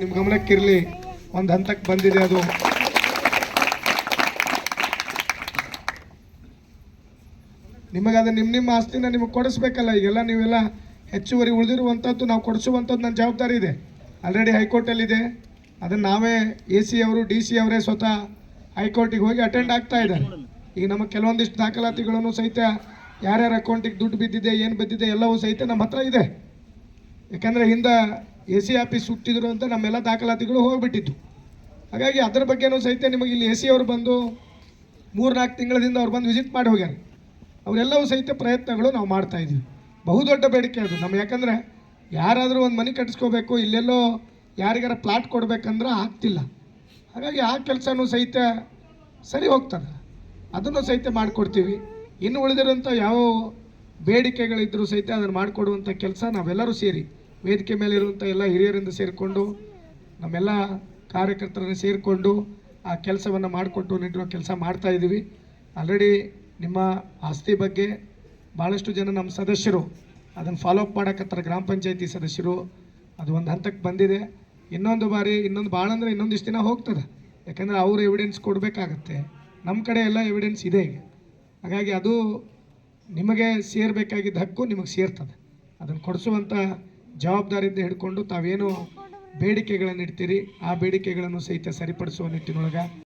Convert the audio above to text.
ನಿಮ್ಮ ಗಮನಕ್ಕಿರಲಿ, ಒಂದು ಹಂತಕ್ಕೆ ಬಂದಿದೆ ಅದು. ನಿಮಗೆ ಅದು ನಿಮ್ಮ ನಿಮ್ಮ ಆಸ್ತಿನ ನಿಮಗೆ ಕೊಡಿಸ್ಬೇಕಲ್ಲ, ಈಗೆಲ್ಲ ನೀವೆಲ್ಲ ಹೆಚ್ಚುವರಿ ಉಳಿದಿರುವಂಥದ್ದು ನಾವು ಕೊಡಿಸುವಂಥದ್ದು ನನ್ನ ಜವಾಬ್ದಾರಿ ಇದೆ. ಆಲ್ರೆಡಿ ಹೈಕೋರ್ಟಲ್ಲಿದೆ. ಅದನ್ನು ನಾವೇ ಎ ಸಿ ಅವರು ಡಿ ಸಿ ಅವರೇ ಸ್ವತಃ ಹೈಕೋರ್ಟಿಗೆ ಹೋಗಿ ಅಟೆಂಡ್ ಆಗ್ತಾ ಇದ್ದಾರೆ. ಈಗ ನಮಗೆ ಕೆಲವೊಂದಿಷ್ಟು ದಾಖಲಾತಿಗಳನ್ನು ಸಹಿತ ಯಾರ್ಯಾರ ಅಕೌಂಟಿಗೆ ದುಡ್ಡು ಬಿದ್ದಿದೆ, ಏನು ಬಿದ್ದಿದೆ ಎಲ್ಲವೂ ಸಹಿತ ನಮ್ಮ ಹತ್ರ ಇದೆ. ಯಾಕಂದರೆ ಹಿಂದೆ ಎ ಸಿ ಆಫೀಸ್ ಸುಟ್ಟಿದ್ರು ಅಂತ ನಮ್ಮೆಲ್ಲ ದಾಖಲಾತಿಗಳು ಹೋಗ್ಬಿಟ್ಟಿತ್ತು. ಹಾಗಾಗಿ ಅದರ ಬಗ್ಗೆನೂ ಸಹಿತ ನಿಮಗೆ ಇಲ್ಲಿ ಎ ಸಿ ಅವರು ಬಂದು ಮೂರು ನಾಲ್ಕು ತಿಂಗಳದಿಂದ ಅವ್ರು ಬಂದು ವಿಸಿಟ್ ಮಾಡಿ ಹೋಗ್ಯಾರ. ಅವರೆಲ್ಲವೂ ಸಹಿತ ಪ್ರಯತ್ನಗಳು ನಾವು ಮಾಡ್ತಾ ಇದ್ದೀವಿ. ಬಹುದೊಡ್ಡ ಬೇಡಿಕೆ ಅದು. ನಮ್ಮ ಯಾಕಂದರೆ ಯಾರಾದರೂ ಒಂದು ಮನೆ ಕಟ್ಟಿಸ್ಕೋಬೇಕು ಇಲ್ಲೆಲ್ಲೋ ಯಾರಿಗಾರ ಪ್ಲಾಟ್ ಕೊಡಬೇಕಂದ್ರೆ ಆಗ್ತಿಲ್ಲ. ಹಾಗಾಗಿ ಆ ಕೆಲಸನೂ ಸಹಿತ ಸರಿ ಹೋಗ್ತದೆ. ಅದನ್ನು ಸಹಿತ ಮಾಡಿಕೊಡ್ತೀವಿ. ಇನ್ನು ಉಳಿದಿರೋಂಥ ಯಾವ ಬೇಡಿಕೆಗಳಿದ್ದರೂ ಸಹಿತ ಅದನ್ನು ಮಾಡಿಕೊಡುವಂಥ ಕೆಲಸ ನಾವೆಲ್ಲರೂ ಸೇರಿ, ವೇದಿಕೆ ಮೇಲೆ ಇರುವಂಥ ಎಲ್ಲ ಹಿರಿಯರಿಂದ ಸೇರಿಕೊಂಡು, ನಮ್ಮೆಲ್ಲ ಕಾರ್ಯಕರ್ತರನ್ನು ಸೇರಿಕೊಂಡು ಆ ಕೆಲಸವನ್ನು ಮಾಡಿಕೊಟ್ಟು ನಿಟ್ಟಿರೋ ಕೆಲಸ ಮಾಡ್ತಾ ಇದ್ದೀವಿ. ಆಲ್ರೆಡಿ ನಿಮ್ಮ ಆಸ್ತಿ ಬಗ್ಗೆ ಭಾಳಷ್ಟು ಜನ ನಮ್ಮ ಸದಸ್ಯರು, ಅದನ್ನು ಫಾಲೋಅಪ್ ಅಪ್ ಮಾಡಕತ್ತಾರೆ ಗ್ರಾಮ ಪಂಚಾಯತಿ ಸದಸ್ಯರು, ಅದು ಒಂದು ಹಂತಕ್ಕೆ ಬಂದಿದೆ. ಇನ್ನೊಂದು ಬಾರಿ, ಇನ್ನೊಂದು ಭಾಳ ಅಂದರೆ ಇನ್ನೊಂದಿಷ್ಟು ದಿನ ಹೋಗ್ತದೆ. ಯಾಕಂದರೆ ಅವರು ಎವಿಡೆನ್ಸ್ ಕೊಡಬೇಕಾಗತ್ತೆ. ನಮ್ಮ ಕಡೆ ಎಲ್ಲ ಎವಿಡೆನ್ಸ್ ಇದೆ ಹಾಗಾಗಿ ಅದು ನಿಮಗೆ ಸೇರಬೇಕಾಗಿದ್ದ ಹಕ್ಕು ನಿಮಗೆ ಸೇರ್ತದೆ. ಅದನ್ನು ಕೊಡಿಸುವಂಥ ಜವಾಬ್ದಾರಿಯಿಂದ ಹಿಡ್ಕೊಂಡು ತಾವೇನು ಬೇಡಿಕೆಗಳನ್ನು ಇಡ್ತೀರಿ, ಆ ಬೇಡಿಕೆಗಳನ್ನು ಸಹಿತ ಸರಿಪಡಿಸುವ ನಿಟ್ಟಿನೊಳಗೆ